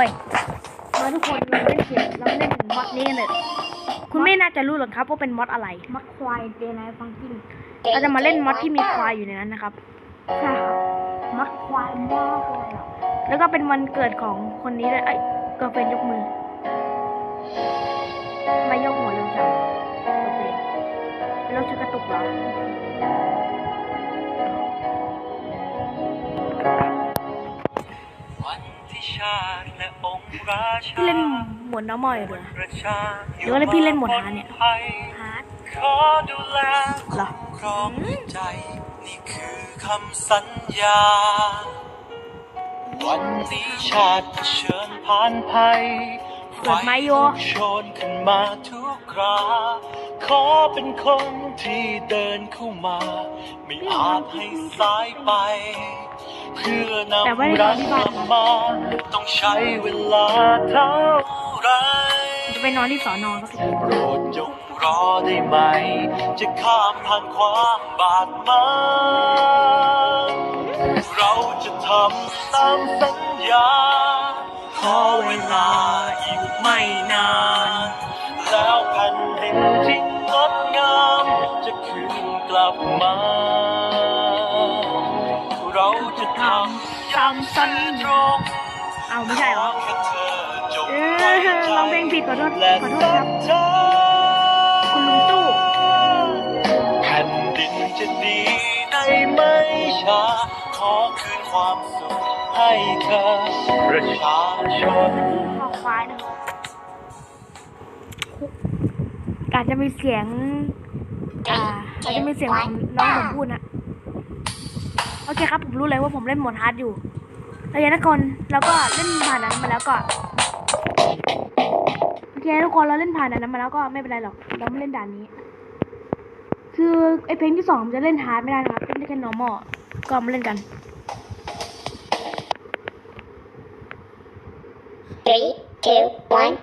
ว้ยมาทุกคนเราเล่นเกมเราเล่นมอดนี้กันเลยคุณไม่น่าจะรู้หรอกครับว่าเป็นมอดอะไรมอดควายเดนไนฟังกิ้งเราจะมาเล่นมอดที่มีควายอยู่ในนั้นนะครับใช่ครับมอดควายมากเลยอะแล้วก็เป็นวันเกิดของคนนี้เลยไอ้ยกาแฟนยกมือทำไม่ยกหัวเร็วจังโอเคเราจะกระตุกเหรอ พี่เล่นหมวดน้ำมอยเหรอประชาหรือว่าพี่เล่นหมวดหาเนี่ยภัยฮาร์ดขอดูแลเหรอครองใจนี่คือคำสัญญา วันที่ชาติเผชิญผ่านภัยเปิดไมค์โยฟโชนขึ้นมาทุกครา ขอเป็นคนที่เดินเข้ามา ไม่อาจให้สายไป เพื่อนแต่ว่าในำรักที่กบ้านลับมาต้องใช้เวลาเท่าไหรจะไปนอนที่สอนอครับทุกคนโปรดจงรอได้ไหม จะข้ามผ่านความบาดหมางเราจะทำตามสัญญา ขอเวลาอีกไม่นาน เอาไม่ใช่เหรอแค่เธอจงเอไว้อใจร้องเพลงผิดขอโทษและขอโทษครับเธอคุณลุงตู้แผ่นดินจะดีในไม่ช้าขอคืนความสุขให้เธอประชาชนคอควายนะครับอาจจะมีเสียงอ่าอาจจะมีเสียงของน้องผมพูดนะโอเคครับผมรู้เลยว่าผมเล่นโหมดฮาร์ดอยู่ โอเคทุกคนแล้วก็เล่นผ่านนั้นมาแล้วก็โอเคทุกคนเราเล่นผ่านนั้นมาแล้วก็ไม่เป็นไรหรอก เราไม่เล่นด่านนี้ คือไอเพลงที่สองจะเล่นฮาร์ดไม่ได้นะครับเล่นได้แค่ normal ก็มาเล่นกัน Three, two, one,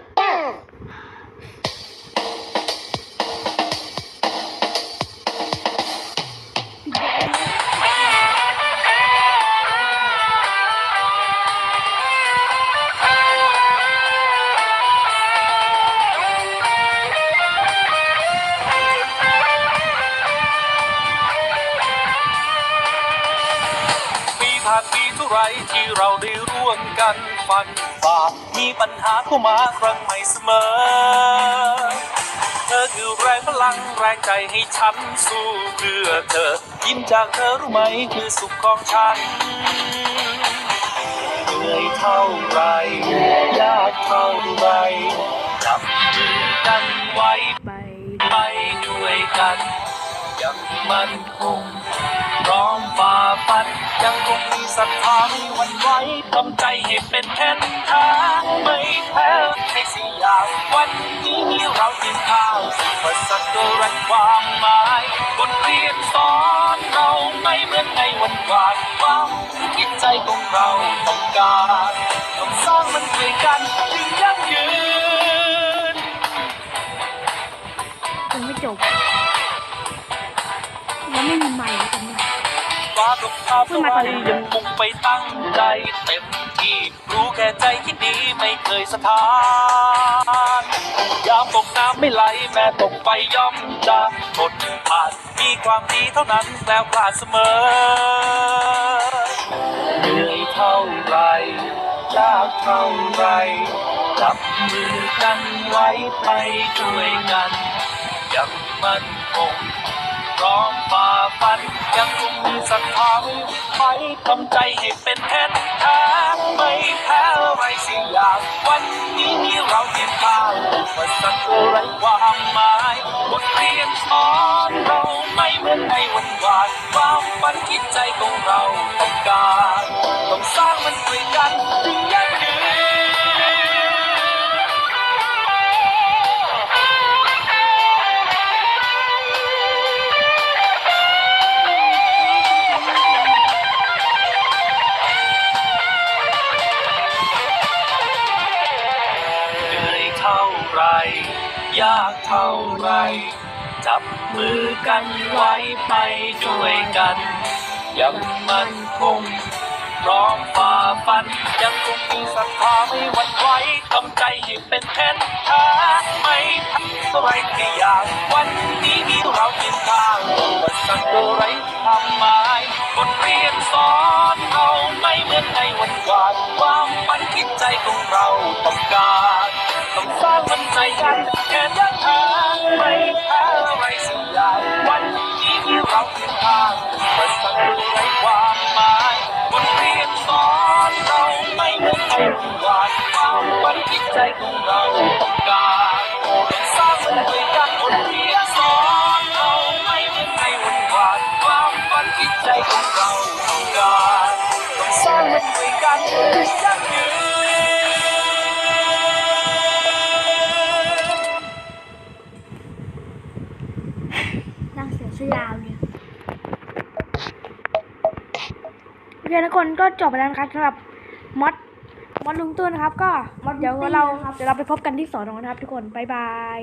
านปีเท่าไรที่เราได้ร่วมกันฟันฝ่ามีปัญหาเข้ามาครั้งใหม่เสมอ เธอคือแรงพลังแรงใจให้ฉันสู้เพื่อเธอ ยิ้มจากเธอรู้ไหมคือสุขของฉันเหนื่อยเท่าไรยากเท่าไรจับมือกันไว้ไปไปด้วยกัน ยังมั่นคงพร้อมฝ่าฟันยังคง ศรัทธาไม่หวั่นไหวทำใจให้เป็นแผ่นทางไม่แพ้ใครสิอยางวันนี้เรากินข้าวสุภาษิตก็ไร้ความหมายบทเรียนสอนเราไม่เหมือนในวันวานความคิดใจของเราต้องการต้องสร้างมันด้วยกันจึงยั่งยืนยังไม่จบยังไม่มีใหม่ตรงนี้ ฟ้ากับฟ้าสวายยังมุ่งไปตั้งใจเต็มที่รู้แค่ใจคิดดีไม่เคยสะท้านยามตกน้ำไม่ไหลแม้ตกไปย่อมจะทนผ่านมีความดีเท่านั้นแล้วกล้าดเสมอเหนื่อยเท่าไรยากเท่าไรจับมือกันไว้ไปด้วยกันยังมั่นคงพร้อมฝ่าฟันยัง คงมีศรัทธาไว้ทำใจให้เป็นแผ่นทางไม่แพ้อะไรสิอย่างวันนี้เราเห็นทางว่าสักอะไรความหมายบทเรียนสอนเราไม่เหมือนในวันวานความฝันคิดใจของเราต้องการต้องสร้างมันด้วยกันจึงยั่งยื ยากเท่าไร จับมือกันไว้ไปด้วยกัน ยังมั่นคงพร้อมฝ่าฟัน ยังคงมีศรัทธาไม่หวั่นไหวทำใจให้เป็นแทนทาไม่ทำอะไรแค่อยางวันนี้มีเราเพียงทางบัดสักตัวไรทำมาบทเรียนสอนเอาไม่เหมือนในวันวานความฝันคิดใจของเราต้องการ ต้องสร้างมันใจกันแค่ยังหาไม่แพ้อะไรสักอย่างวันนี้ที่เราเดินทางบัดสักตัวไรความหมายบทเรียนสอนเราไม่เหมือนในวันวานความฝันคิดใจของ เคทุกคนก็จบไปแล้วนะครับสำหรับมอดมอดลุงตู้นะครับ ก็เดี๋ยวเราเดี๋ยวเราไปพบกันที่สอนอนะครับ ทุกคนบ๊ายบาย